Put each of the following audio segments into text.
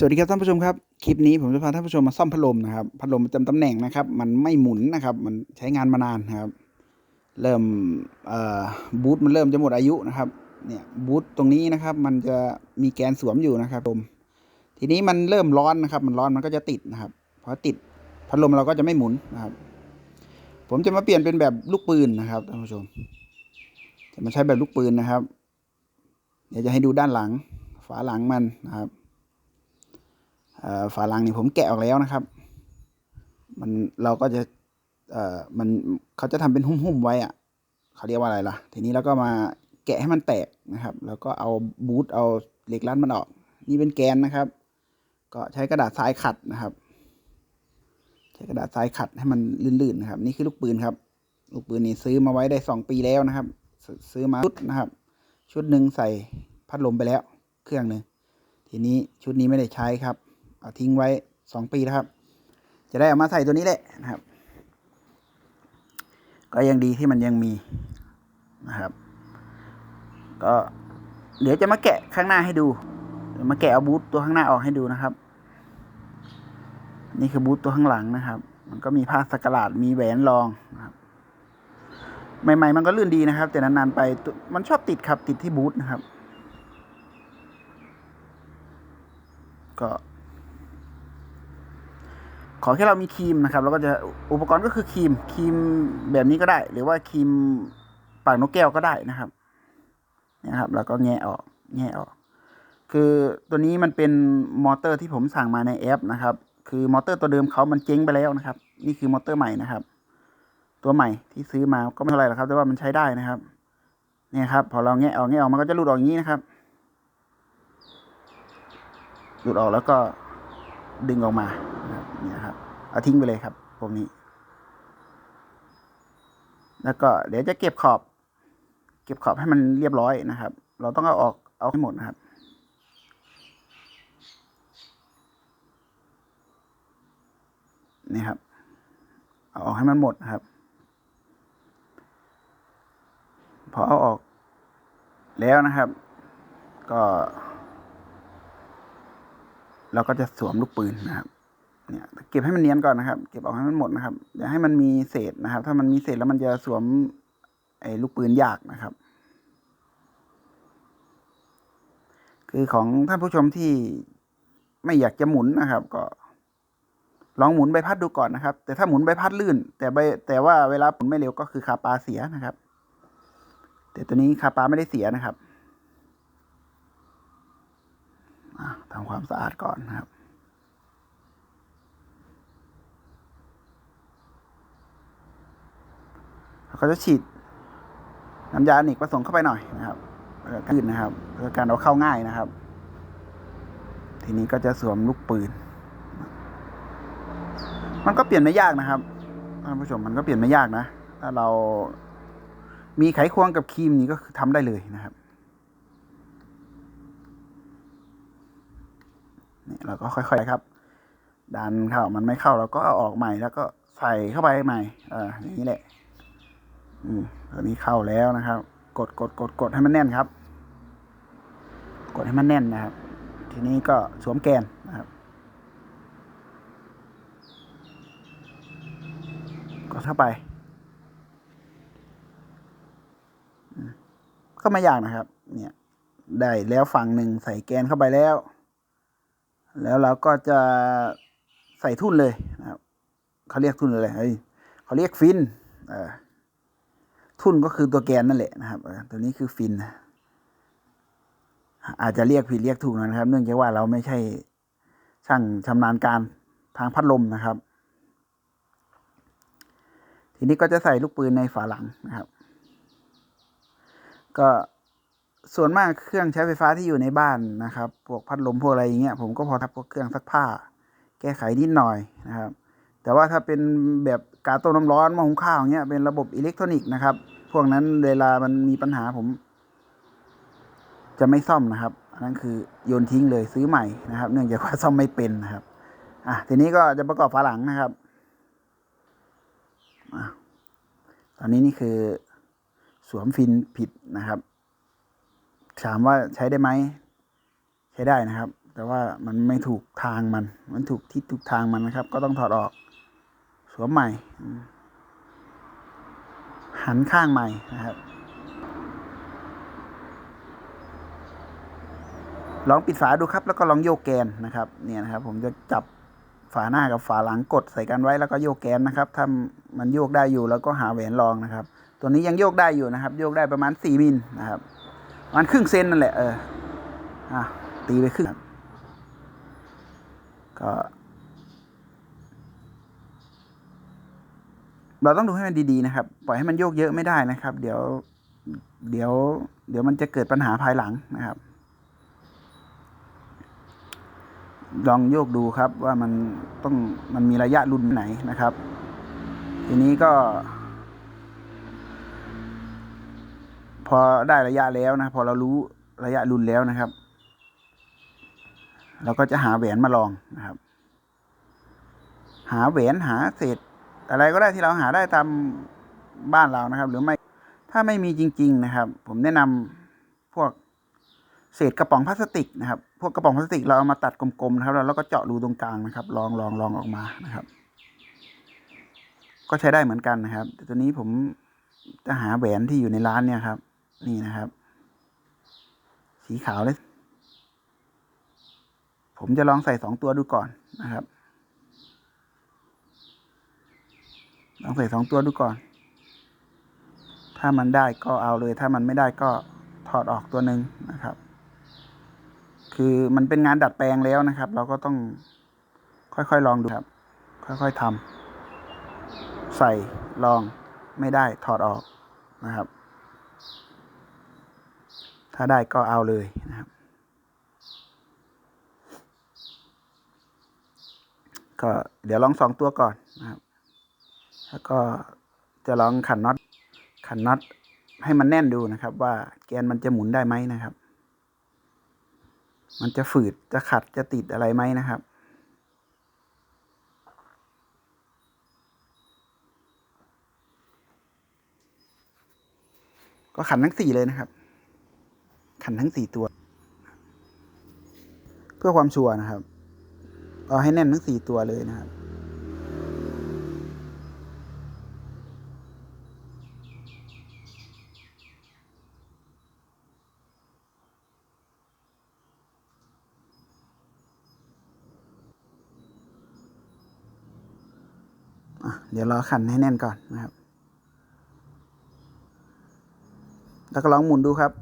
สวัสดีครับท่านผู้ชมครับ คลิปนี้ผมจะพาท่านผู้ชมมาซ่อมพัดลมนะครับ พัดลมประจำตำแหน่งนะครับ มันไม่หมุนนะครับ มันใช้งานมานานนะครับ เริ่มบูทมันเริ่มจะหมดอายุนะครับ เนี่ยบูทตรงนี้นะครับ มันจะมีแกนสวมอยู่นะครับผม ทีนี้มันเริ่มร้อนนะครับ มันร้อนมันก็จะติดนะครับ พอติดพัดลมเราก็จะไม่หมุนนะครับ ผมจะมาเปลี่ยนเป็นแบบลูกปืนนะครับท่านผู้ชม จะมาใช้แบบลูกปืนนะครับ เดี๋ยวจะให้ดูด้านหลัง ฝาหลังมันนะครับ ฝาลังนี่ผมแกะออกแล้วนะครับ มันเราก็จะเอ่อมันเขาจะทำเป็นหุ้มๆไว้อะเขาเรียกว่าอะไรล่ะ ทีนี้เราก็มาแกะให้มันแตกนะครับ แล้วก็เอาบูทเอาเหล็กรัดมันออก นี่เป็นแกนนะครับ ก็ใช้กระดาษทรายขัดนะครับ ใช้กระดาษทรายขัดให้มันลื่นๆนะครับ นี่คือลูกปืนครับ ลูกปืนนี่ซื้อมาไว้ได้สองปีแล้วนะครับ ซื้อมาชุดนะครับ ชุดหนึ่งใส่พัดลมไปแล้ว เครื่องหนึ่งทีนี้ชุดนี้ไม่ได้ใช้ครับ ทิ้งไว้สองปีแล้วครับ จะได้เอามาใส่ตัวนี้แหละนะครับ ก็ยังดีที่มันยังมีนะครับ ก็เดี๋ยวจะมาแกะข้างหน้าให้ดู มาแกะเอาบูทตัวข้างหน้าออกให้ดูนะครับ นี่คือบูทตัวข้างหลังนะครับ มันก็มีผ้าสกหลาดมีแหวนรองนะครับใหม่ๆมันก็ลื่นดีนะครับ แต่นานๆไปมันชอบติดครับติดที่บูทนะครับ ก็ อแค่เรามีครีมนะครับแล้วก็จะอุปกรณ์ก็คือครีมครีมแบบนี้ก็ได้ หรือว่าครีมปากนกแก้วก็ได้นะครับนี่ครับแล้วก็แงะออกแงะออก คือตัวนี้มันเป็นมอเตอร์ที่ผมสั่งมาในแอปนะครับ คือมอเตอร์ตัวเดิมเขามันเจ๊งไปแล้วนะครับ นี่คือมอเตอร์ใหม่นะครับ ตัวใหม่ที่ซื้อมาก็ไม่เท่าไหร่หรอกครับ แต่ว่ามันใช้ได้นะครับเนี่ยครับ พอเราแงะออกแงะออกมันก็จะหลุดออกอย่างนี้นะครับหลุดออกแล้วก็ ดึงออกมานะครับนี่นะครับเอาทิ้งไปเลยครับพวกนี้ แล้วก็เดี๋ยวจะเก็บขอบ เก็บขอบให้มันเรียบร้อยนะครับ เราต้องเอาออกเอาให้หมดนะครับนี่ครับเอาออกให้มันหมดนะครับ พอเอาออกแล้วนะครับ ก็ เราก็จะสวมลูกปืนนะครับ เนี่ยเก็บให้มันเนียนก่อนนะครับ เก็บออกให้มันหมดนะครับอย่าให้มันมีเศษนะครับ ถ้ามันมีเศษแล้วมันจะสวมไอ้ลูกปืนยากนะครับ คือของท่านผู้ชมที่ไม่อยากจะหมุนนะครับ ก็ ลองหมุนใบพัดดูก่อนนะครับ แต่ถ้าหมุนใบพัดลื่น แต่ใบแต่ว่าเวลาหมุนไม่เร็วก็คือคาปาเสียนะครับ แต่ตัวนี้คาปาไม่ได้เสียนะครับ อะ ทำความสะอาดก่อนนะครับเขาจะฉีดน้ำยาอเนกประสงค์เข้าไปหน่อยนะครับเพื่อการนะครับเพื่อการเอาเข้าง่ายนะครับ ทีนี้ก็จะสวมลูกปืน มันก็เปลี่ยนไม่ยากนะครับท่านผู้ชมมันก็เปลี่ยนไม่ยากนะถ้าเรามีไขควงกับครีมนี่ก็คือทำได้เลยนะครับ นี่เราก็ค่อยๆครับ ดันเข้ามันไม่เข้าเราก็เอาออกใหม่แล้วก็ใส่เข้าไปใหม่อ่าอย่างนี้แหละ อืมตอนนี้เข้าแล้วนะครับ กดกดกดกดให้มันแน่นครับ กดให้มันแน่นนะครับ ทีนี้ก็สวมแกนนะครับกดเข้าไป ก็ไม่ยากนะครับ เนี่ย ได้แล้วฝั่งหนึ่งใส่แกนเข้าไปแล้ว แล้วเราก็จะใส่ทุ่นเลยนะครับเขาเรียกทุ่นอะไรเฮ้ยเขาเรียกฟินทุ่นก็คือตัวแกนนั่นแหละนะครับตัวนี้คือฟิน อาจจะเรียกผิดเรียกถูกนะครับ เนื่องจากว่าเราไม่ใช่ช่างชำนาญการทางพัดลมนะครับ ทีนี้ก็จะใส่ลูกปืนในฝาหลังนะครับ ก็ ส่วนมากเครื่องใช้ไฟฟ้าที่อยู่ในบ้านนะครับพวกพัดลมพวกอะไรอย่างเงี้ยผมก็พอทับพวกเครื่องซักผ้า แก้ไขนิดหน่อยนะครับ แต่ว่าถ้าเป็นแบบกาต้มน้ำร้อนหม้อหุงข้าวเงี้ยเป็นระบบอิเล็กทรอนิกส์นะครับ พวกนั้นเวลามันมีปัญหาผม จะไม่ซ่อมนะครับอันนั้นคือโยนทิ้งเลยซื้อใหม่นะครับ เนื่องจากว่าซ่อมไม่เป็นนะครับอะทีนี้ก็จะประกอบฝาหลังนะครับอะตอนนี้นี่คือสวมฟินผิดนะครับ ถามว่าใช้ได้ไหม ใช้ได้นะครับ แต่ว่ามันไม่ถูกทางมัน มันถูกทิศถูกทางมันนะครับ ก็ต้องถอดออกสวมใหม่ หันข้างใหม่นะครับ ลองปิดฝาดูครับ แล้วก็ลองโยกแกนนะครับ เนี่ยนะครับ ผมจะจับฝาหน้ากับฝาหลังกดใส่กันไว้แล้วก็โยกแกนนะครับ ถ้ามันโยกได้อยู่แล้วก็หาแหวนรองนะครับ ตัวนี้ยังโยกได้อยู่นะครับ โยกได้ประมาณสี่มิลนะครับ มันครึ่งเซนนั่นแหละเอออะตีไปครึ่งก็เราต้องดูให้มันดีๆนะครับ ปล่อยให้มันโยกเยอะไม่ได้นะครับ เดี๋ยวเดี๋ยว เดี๋ยวมันจะเกิดปัญหาภายหลังนะครับ ลองโยกดูครับว่ามันต้องมันมีระยะรุนไหนนะครับ ทีนี้ก็ พอได้ระยะแล้วนะ พอเรารู้ระยะรุนแล้วนะครับ เราก็จะหาแหวนมาลองนะครับ หาแหวนหาเศษ อะไรก็ได้ที่เราหาได้ตามบ้านเรานะครับ หรือไม่ถ้าไม่มีจริง ๆ นะครับ ผมแนะนำพวกเศษกระป๋องพลาสติกนะครับ พวกกระป๋องพลาสติกเราเอามาตัดกลมๆนะครับแล้วก็เจาะรูตรงกลางนะครับ ลองลองลองออกมานะครับ ก็ใช้ได้เหมือนกันนะครับแต่ตัวนี้ผมจะหาแหวนที่อยู่ในร้านเนี่ยครับ นี่นะครับ สีขาวเลยผมจะลองใส่สองตัวดูก่อนนะครับ ลองใส่สองตัวดูก่อน ถ้ามันได้ก็เอาเลย ถ้ามันไม่ได้ก็ถอดออกตัวหนึ่งนะครับ คือมันเป็นงานดัดแปลงแล้วนะครับ เราก็ต้องค่อยๆลองดูครับ ค่อยๆทำใส่ลองไม่ได้ถอดออกนะครับ ถ้าได้ก็เอาเลยนะครับ ก็เดี๋ยวลองสองตัวก่อนนะครับ แล้วก็จะลองขันน็อตขันน็อตให้มันแน่นดูนะครับ ว่าแกนมันจะหมุนได้ไหมนะครับ มันจะฝืดจะขัดจะติดอะไรไหมนะครับก็ขันทั้งสี่เลยนะครับ ขันทั้งสี่ตัว เพื่อความชัวร์นะครับ เอาให้แน่นทั้งสี่ตัวเลยนะครับเดี๋ยวเราขันให้แน่นก่อนนะครับ แล้วก็ลองหมุนดูครับ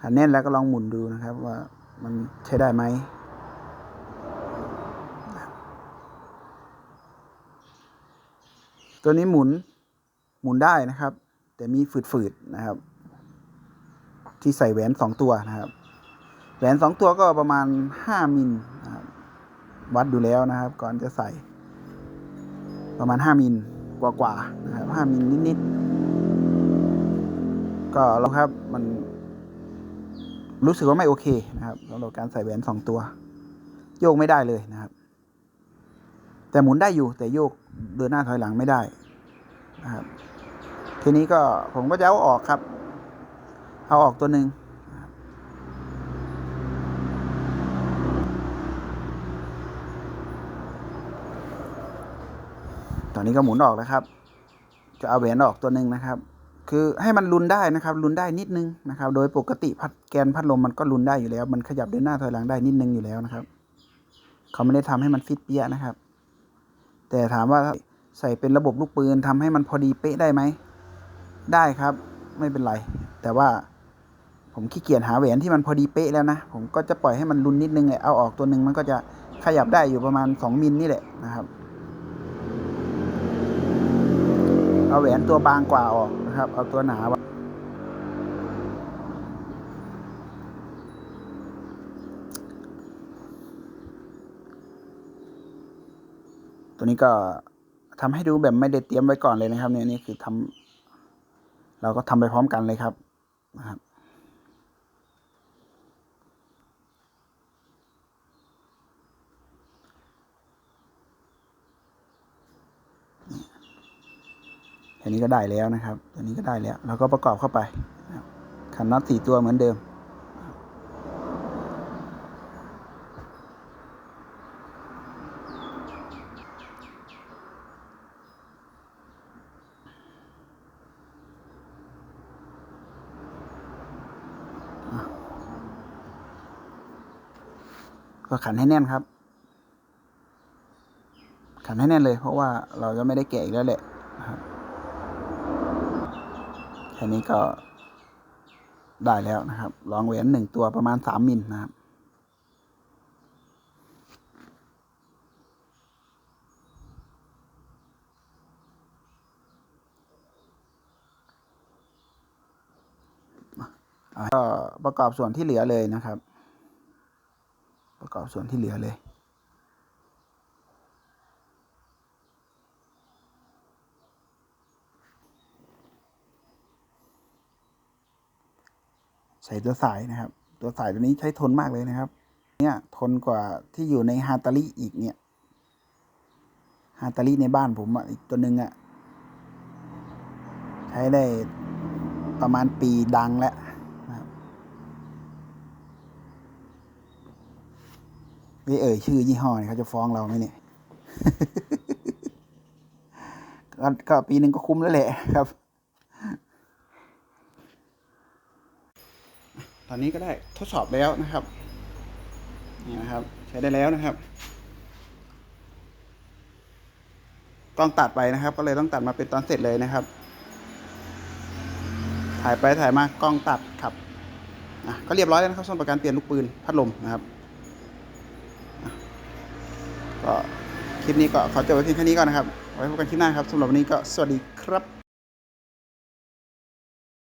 ขันแน่นแล้วก็ลองหมุนดูนะครับ ว่ามันใช้ได้ไหมตัวนี้หมุนหมุนได้นะครับ แต่มีฝืดๆนะครับ ที่ใส่แหวนสองตัวนะครับ แหวนสองตัวก็ประมาณห้ามิลนะครับวัดดูแล้วนะครับ ก่อนจะใส่ ประมาณห้ามิลกว่าๆนะครับห้ามิลนิดๆก็ล้วครับมัน รู้สึกว่าไม่โอเคนะครับสำหรับการใส่แหวนสองตัว โยกไม่ได้เลยนะครับ แต่หมุนได้อยู่แต่โยกเดินหน้าถอยหลังไม่ได้นะครับ ทีนี้ก็ผมก็จะเอาออกครับ เอาออกตัวหนึ่งตอนนี้ก็หมุนออกแล้วครับ จะเอาแหวนออกตัวหนึ่งนะครับ คือให้มันลุนได้นะครับลุนได้นิดนึงนะครับ โดยปกติพัดแกนพัดลมมันก็ลุนได้อยู่แล้ว มันขยับเดินหน้าถอยหลังได้นิดนึงอยู่แล้วนะครับ เขาไม่ได้ทำให้มันฟิตเปี้ยนะครับ แต่ถามว่าใส่เป็นระบบลูกปืนทำให้มันพอดีเป๊ะได้ไหมได้ครับ ไม่เป็นไร แต่ว่าผมขี้เกียจหาแหวนที่มันพอดีเป๊ะแล้วนะ ผมก็จะปล่อยให้มันรุนนิดนึงเลยเอาออกตัวหนึ่งมันก็จะขยับได้อยู่ประมาณสองมิลนี่แหละนะครับ เอาแหวนตัวบางกว่าออก นะครับ เอาตัวหนาตัวนี้ก็ทำให้ดูแบบไม่ได้เตรียมไว้ก่อนเลยนะครับ เนี่ยนี่คือทำเราก็ทำไปพร้อมกันเลยครับนะครับ ตันนี้ก็ได้แล้วนะครับ ตัวนี้ก็ได้แล้ว เราก็ประกอบเข้าไปขันน็อตสี่ตัวเหมือนเดิม ก็ขันให้แน่นครับขันให้แน่นเลยเพราะว่าเราจะไม่ได้แกะอีกแล้วแหละะครับ ค่นี้ก็ได้แล้วนะครับรองแหวนหนึ่งตัวประมาณสามมิลนะครับก็ประกอบส่วนที่เหลือเลยนะครับ ประกอบส่วนที่เหลือเลย ใส่ตัวสายนะครับ ตัวสายตัวนี้ใช้ทนมากเลยนะครับ เนี่ยทนกว่าที่อยู่ในฮาตาลิอีกเนี่ยฮาตาลิในบ้านผมอะอีกตัวหนึ่งอะใช้ได้ประมาณปีดังแล้วนะครับไม่เอ่ยชื่อยี่ห้อเนี่ยเขาจะฟ้องเราไหมเนี่ยก็ปีหนึ่งก็คุ้มแล้วแหละครับ ตอนนี้ก็ได้ทดสอบแล้วนะครับนี่นะครับ ใช้ได้แล้วนะครับกล้องตัดไปนะครับ ก็เลยต้องตัดมาเป็นตอนเสร็จเลยนะครับ ถ่ายไปถ่ายมากล้องตัดครับอะก็เรียบร้อยแล้วนะครับสำหรับการเปลี่ยนลูกปืนพัดลมนะครับก็คลิปนี้ก็ขอจบไว้เพียงแค่นี้ก่อนนะครับ ไว้พบกันคลิปหน้าครับสำหรับวันนี้ก็สวัสดีครับ